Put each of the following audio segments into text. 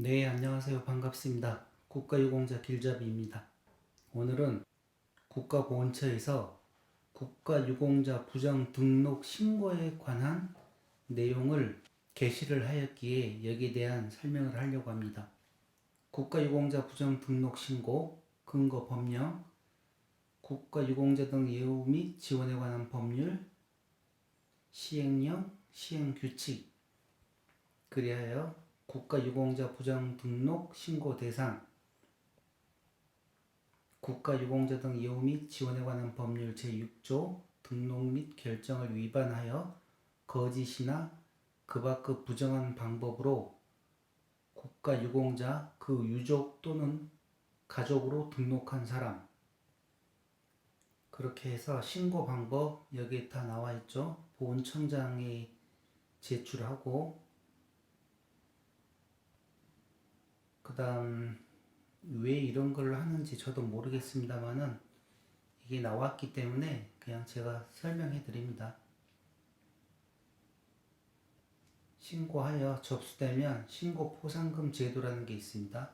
네, 안녕하세요. 반갑습니다. 국가유공자 길잡이입니다. 오늘은 국가보훈처에서 국가유공자 부정 등록 신고에 관한 내용을 게시를 하였기에 여기에 대한 설명을 하려고 합니다. 국가유공자 부정 등록 신고, 근거 법령, 국가유공자 등 예우 및 지원에 관한 법률, 시행령, 시행규칙, 그리하여 국가유공자 부정 등록 신고 대상, 국가유공자 등 예우 및 지원에 관한 법률 제6조 등록 및 결정을 위반하여 거짓이나 그 밖의 부정한 방법으로 국가유공자 그 유족 또는 가족으로 등록한 사람 그렇게 해서 신고 방법 여기에 다 나와 있죠. 보훈청장에 제출하고 그다음 왜 이런 걸 하는지 저도 모르겠습니다만은 이게 나왔기 때문에 그냥 제가 설명해 드립니다. 신고하여 접수되면 신고 포상금 제도라는 게 있습니다.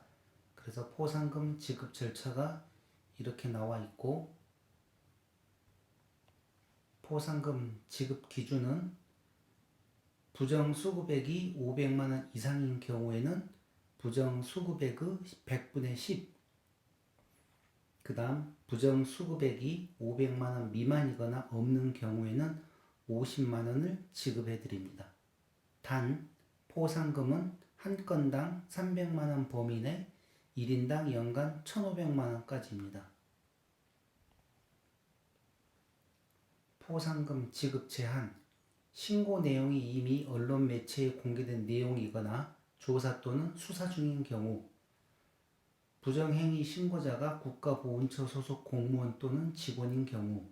그래서 포상금 지급 절차가 이렇게 나와 있고 포상금 지급 기준은 부정 수급액이 500만 원 이상인 경우에는 부정 수급액의 100분의 10. 그 다음 부정 수급액이 500만 원 미만이거나 없는 경우에는 50만 원을 지급해 드립니다. 단 포상금은 한 건당 300만 원 범위 내 1인당 연간 1,500만 원까지입니다. 포상금 지급 제한 신고 내용이 이미 언론 매체에 공개된 내용이거나 조사 또는 수사 중인 경우 부정행위 신고자가 국가보훈처 소속 공무원 또는 직원인 경우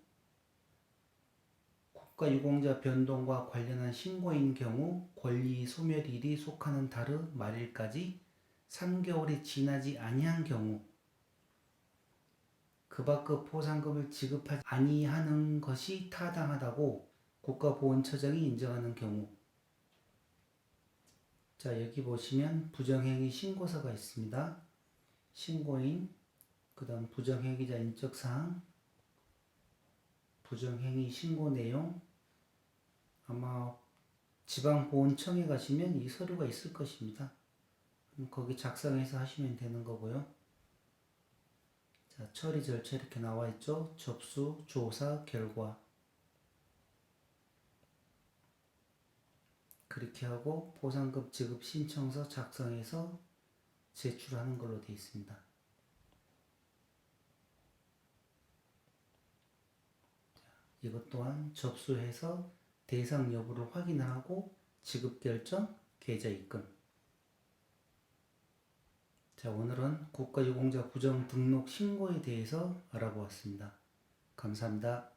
국가유공자 변동과 관련한 신고인 경우 권리 소멸일이 속하는 달의 말일까지 3개월이 지나지 아니한 경우 그 밖의 포상금을 지급하지 아니하는 것이 타당하다고 국가보훈처장이 인정하는 경우 자 여기 보시면 부정행위 신고서가 있습니다. 신고인 그 다음 부정행위자 인적사항 부정행위 신고 내용 아마 지방보훈청에 가시면 이 서류가 있을 것입니다. 거기 작성해서 하시면 되는 거고요. 자, 처리 절차 이렇게 나와 있죠. 접수, 조사, 결과. 그렇게 하고 보상금 지급 신청서 작성해서 제출하는 걸로 되어 있습니다. 이것 또한 접수해서 대상 여부를 확인하고 지급 결정, 계좌 입금. 자, 오늘은 국가유공자 부정 등록 신고에 대해서 알아보았습니다. 감사합니다.